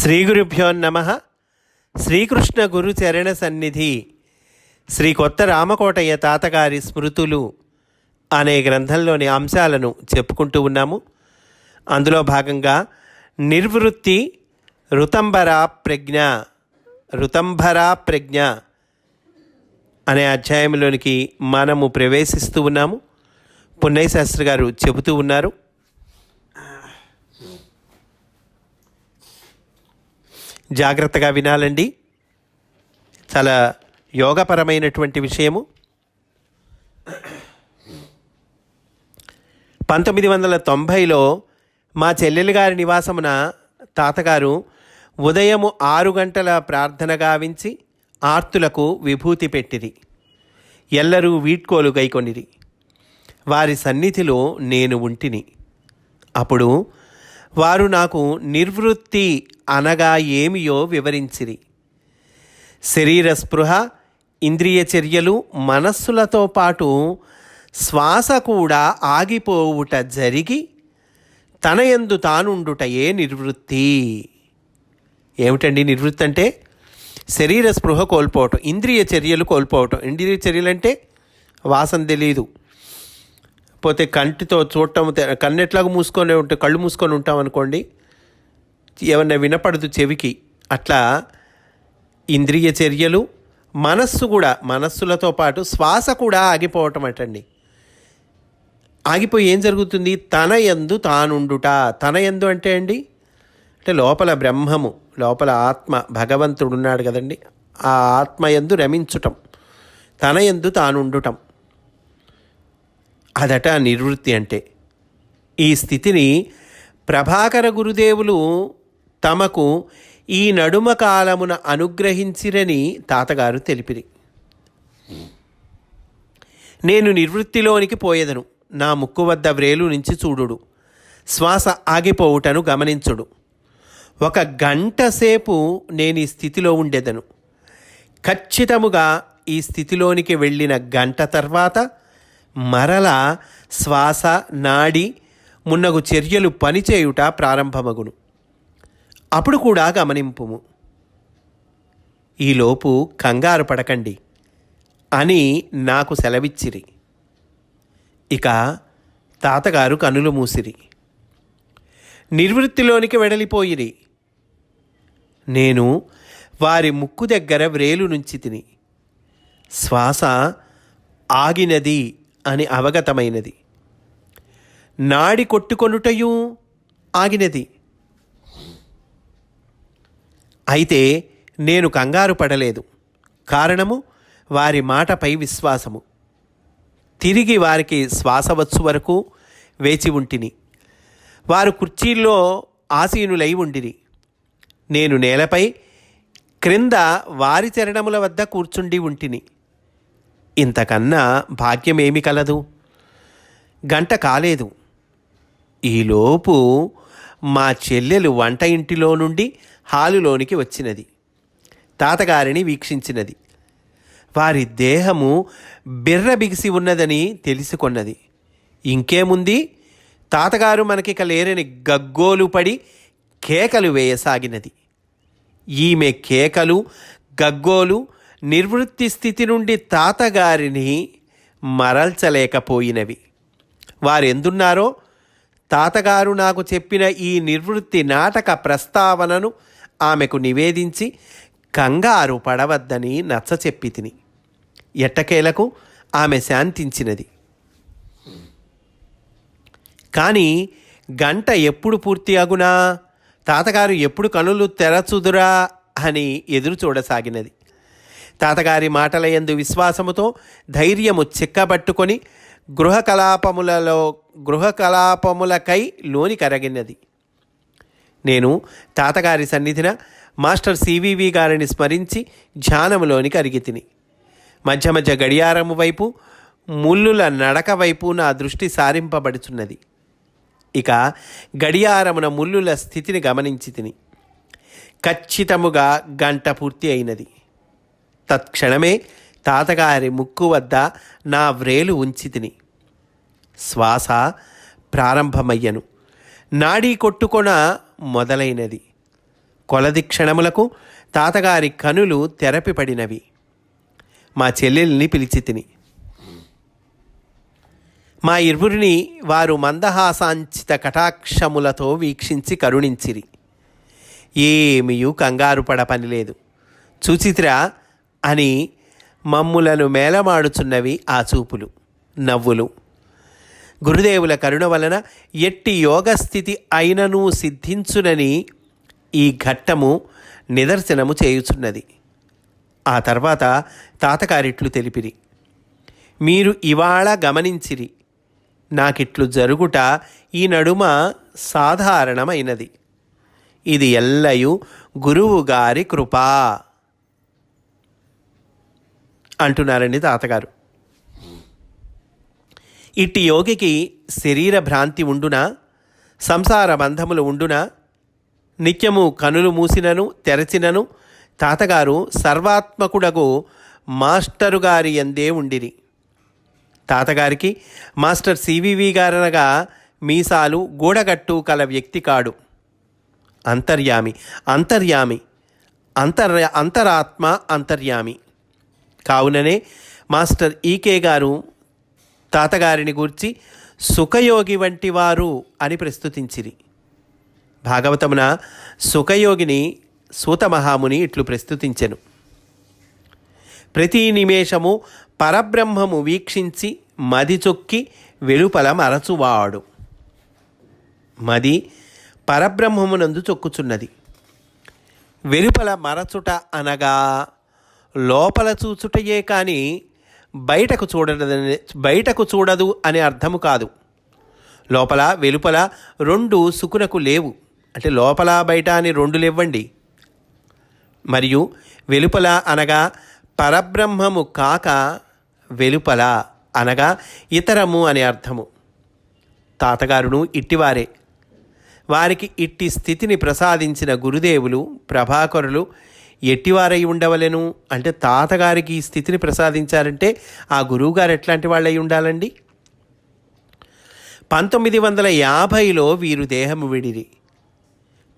శ్రీ గురుభ్యో నమ. శ్రీకృష్ణ గురు చరణ సన్నిధి. శ్రీ కొత్త రామకోటయ్య తాతగారి స్మృతులు అనే గ్రంథంలోని అంశాలను చెప్పుకుంటూ ఉన్నాము. అందులో భాగంగా నిర్వృత్తి రుతంబరా ప్రజ్ఞ రుతంబరా ప్రజ్ఞ అనే అధ్యాయంలోనికి మనము ప్రవేశిస్తూ ఉన్నాము. పున్నయ్య శాస్త్రి గారు చెబుతూ ఉన్నారు. జాగ్రత్తగా వినాలండి. చాలా యోగపరమైనటువంటి విషయము. పంతొమ్మిది వందల తొంభైలో మా చెల్లెలు గారి నివాసమున తాతగారు ఉదయము ఆరు గంటల ప్రార్థన గావించి ఆర్తులకు విభూతి పెట్టిది. ఎల్లరూ వీడ్కోలు గైకొనిరి వారి సన్నిధిలో నేను ఉంటిని. అప్పుడు వారు నాకు నిర్వృత్తి అనగా ఏమియో వివరించిరి. శరీర స్పృహ ఇంద్రియ చర్యలు మనస్సులతో పాటు శ్వాస కూడా ఆగిపోవుట జరిగి తన యందు తానుండుటయే నివృత్తి. ఏమిటండి నివృత్తి అంటే? శరీర స్పృహ కోల్పోవటం ఇంద్రియ చర్యలు కోల్పోవటం. ఇంద్రియ చర్యలు అంటే వాసన తెలియదు పోతే కంటితో చూడటం కన్నెట్లాగా మూసుకొని ఉంటే కళ్ళు మూసుకొని ఉంటాం అనుకోండి ఏమన్నా వినపడదు చెవికి. అట్లా ఇంద్రియ చర్యలు మనస్సు కూడా మనస్సులతో పాటు శ్వాస కూడా ఆగిపోవటం అటండి. ఆగిపోయి ఏం జరుగుతుంది? తన యందు తానుండుట. తన యందు అంటే అండి అంటే లోపల బ్రహ్మము లోపల ఆత్మ భగవంతుడు ఉన్నాడు కదండి. ఆ ఆత్మ యందు రమించుటం తన యందు తానుండుటం. అదట నివృత్తి అంటే. ఈ స్థితిని ప్రభాకర గురుదేవులు తమకు ఈ నడుమ కాలమున అనుగ్రహించిరని తాతగారు తెలిపిరి. నేను నివృత్తిలోనికి పోయేదను. నా ముక్కు వద్ద వ్రేలు నుంచి చూడుడు. శ్వాస ఆగిపోవుటను గమనించుడు. ఒక గంట సేపు నేను ఈ స్థితిలో ఉండేదను. ఖచ్చితముగా ఈ స్థితిలోనికి వెళ్ళిన గంట తర్వాత మరల శ్వాస నాడి మున్నగు చర్యలు పనిచేయుట ప్రారంభమగును. అప్పుడు కూడా గమనింపుము. ఈలోపు కంగారు పడకండి. అని నాకు సెలవిచ్చిరి. ఇక తాతగారు కనులు మూసిరి. నిర్వృత్తిలోనికి వెడలిపోయిరి. నేను వారి ముక్కు దగ్గర వ్రేలు నుంచి తిని శ్వాస ఆగినది అని అవగతమైనది. నాడి కొట్టుకొనుటయు ఆగినది. అయితే నేను కంగారు పడలేదు. కారణము వారి మాటపై విశ్వాసము. తిరిగి వారికి శ్వాస వచ్చు వరకు వేచి ఉంటిని. వారు కుర్చీల్లో ఆసీనులై ఉండిరి. నేను నేలపై క్రింద వారి చరణముల వద్ద కూర్చుండి ఉంటిని. ఇంతకన్నా భాగ్యమేమి కలదు? గంట కాలేదు. ఈలోపు మా చెల్లెలు వంట ఇంటిలో నుండి హాలులోనికి వచ్చినది. తాతగారిని వీక్షించినది. వారి దేహము బిర్ర బిగిసి ఉన్నదని తెలుసుకొన్నది. ఇంకేముంది? తాతగారు మనకిక లేరని గగ్గోలు పడి కేకలు వేయసాగినది. ఈమె కేకలు గగ్గోలు నిర్వృత్తి స్థితి నుండి తాతగారిని మరల్చలేకపోయినవి. వారెందున్నారో తాతగారు నాకు చెప్పిన ఈ నివృత్తి నాటక ప్రస్తావనను ఆమెకు నివేదించి కంగారు పడవద్దని నచ్చ చెప్పి తిని. ఎట్టకేలకు ఆమె శాంతించినది. కానీ గంట ఎప్పుడు పూర్తి అగునా? తాతగారు ఎప్పుడు కనులు తెరచుదురా? అని ఎదురు చూడసాగినది. తాతగారి మాటల యందు విశ్వాసముతో ధైర్యము చిక్కబట్టుకొని గృహకలాపములలో గృహకలాపములకై లోని కరగినది. నేను తాతగారి సన్నిధిన మాస్టర్ సివివి గారిని స్మరించి ధ్యానములోని కరిగి తిని మధ్య మధ్య గడియారము వైపు ముల్లుల నడక వైపు నా దృష్టి సారింపబడుచున్నది. ఇక గడియారమున ముల్లుల స్థితిని గమనించి తిని ఖచ్చితముగా గంట పూర్తి అయినది. తత్క్షణమే తాతగారి ముక్కు వద్ద నా వ్రేలు ఉంచి తిని శ్వాస ప్రారంభమయ్యను. నాడీ కొట్టుకొన మొదలైనది. కొలది క్షణములకు తాతగారి కనులు తెరపిపడినవి. మా చెల్లెల్ని పిలిచి తిని. మా ఇరువురిని వారు మందహాసాంచిత కటాక్షములతో వీక్షించి కరుణించిరి. ఏమియు కంగారు పడ పనిలేదు చూచిత్రా అని మమ్ములను మేలమాడుచున్నవి ఆ చూపులు నవ్వులు. గురుదేవుల కరుణ వలన ఎట్టి యోగస్థితి అయినను సిద్ధించునని ఈ ఘట్టము నిదర్శనము చేయుచున్నది. ఆ తర్వాత తాతగారిట్లు తెలిపిరి మీరు ఇవాళ గమనించిరి నాకిట్లు జరుగుట ఈ నడుమ సాధారణమైనది. ఇది ఎల్లయు గురువు గారి కృపా అంటున్నారండి తాతగారు. ఇట్టి యోగికి శరీర భ్రాంతి ఉండునా? సంసార బంధములు ఉండునా? నిత్యము కనులు మూసినను తెరచినను తాతగారు సర్వాత్మకుడగు మాస్టరు గారి ఎందే ఉండిరి. తాతగారికి మాస్టర్ సివివి గారనగా మీసాలు గూడగట్టు కల వ్యక్తి కాడు. అంతర్యామి అంతర్యామి అంతర్ అంతరాత్మ అంతర్యామి. కావుననే మాస్టర్ ఈకే గారు తాతగారిని గూర్చి సుఖయోగి వంటి వారు అని ప్రస్తుతించిరి. భాగవతమున సుఖయోగిని సూతమహాముని ఇట్లు ప్రస్తుతించెను. ప్రతి నిమేషము పరబ్రహ్మము వీక్షించి మది చొక్కి వెలుపల మరచువాడు. మది పరబ్రహ్మమునందు చొక్కుచున్నది. వెలుపల మరచుట అనగా లోపల చూచుటయే కానీ బయటకు చూడదని బయటకు చూడదు అనే అర్థము కాదు. లోపల వెలుపల రెండు సుకునకు లేవు. అంటే లోపల బయట అని రెండు లేవ్వండి. మరియు వెలుపల అనగా పరబ్రహ్మము కాక వెలుపల అనగా ఇతరము అనే అర్థము. తాతగారును ఇట్టివారే. వారికి ఇట్టి స్థితిని ప్రసాదించిన గురుదేవులు ప్రభాకరులు ఎట్టివారై ఉండవలెను? అంటే తాతగారికి ఈ స్థితిని ప్రసాదించారంటే ఆ గురువుగారు ఎట్లాంటి వాళ్ళై ఉండాలండి? పంతొమ్మిది వందల యాభైలో వీరు దేహము విడిరి.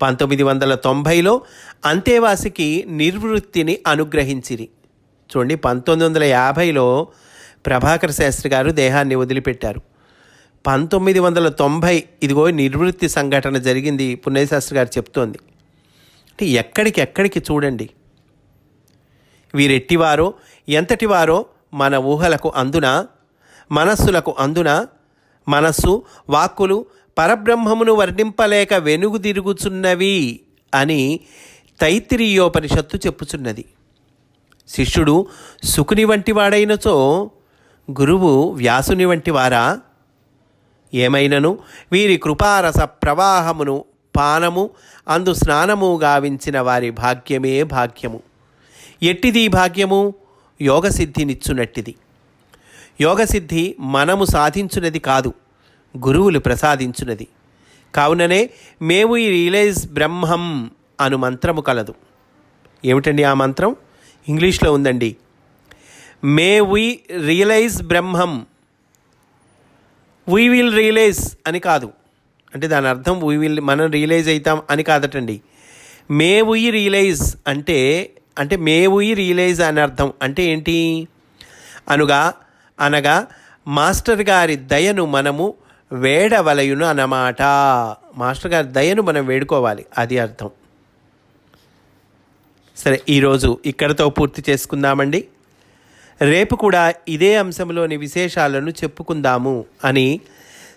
పంతొమ్మిది వందల తొంభైలో అంతేవాసికి నిర్వృత్తిని అనుగ్రహించిరి. చూడండి పంతొమ్మిది వందల యాభైలో ప్రభాకర్ శాస్త్రి గారు దేహాన్ని వదిలిపెట్టారు. పంతొమ్మిది వందల తొంభై ఇదిగో నిర్వృత్తి సంఘటన జరిగింది పుణ్యశాస్త్రి గారు చెప్తోంది. అంటే ఎక్కడికి ఎక్కడికి చూడండి. వీరెట్టివారో ఎంతటివారో మన ఊహలకు అందున మనస్సులకు అందున మనస్సు వాక్కులు పరబ్రహ్మమును వర్ణింపలేక వెనుగు తిరుగుచున్నవి అని తైత్తిరీయోపనిషత్తు చెప్పుచున్నది. శిష్యుడు సుకుని వంటి వాడైనచో గురువు వ్యాసుని వంటి వారా ఏమైనను? వీరి కృపారస ప్రవాహమును పానము అందు స్నానము గావించిన వారి భాగ్యమే భాగ్యము. ఎట్టిది భాగ్యము? యోగసిద్ధినిచ్చునట్టిది. యోగసిద్ధి మనము సాధించున్నది కాదు గురువులు ప్రసాదించున్నది కావుననే మేము ఈ రియలైజ్ బ్రహ్మం అను మంత్రము కలదు. ఏమిటండి ఆ మంత్రం? ఇంగ్లీష్లో ఉందండి. May we realize Brahman. We will realize అని కాదు. అంటే దాని అర్థం వీ విల్ మనం రియలైజ్ అవుతాం అని కాదటండి. మే వీ రియలైజ్ అంటే అంటే మే వీ రియలైజ్ అని అర్థం. అంటే ఏంటి? అనుగా అనగా మాస్టర్ గారి దయను మనము వేడవలయును అన్నమాట. మాస్టర్ గారి దయను మనం వేడుకోవాలి. అది అర్థం. సరే ఈరోజు ఇక్కడతో పూర్తి చేసుకుందామండి. రేపు కూడా ఇదే అంశంలోని విశేషాలను చెప్పుకుందాము అని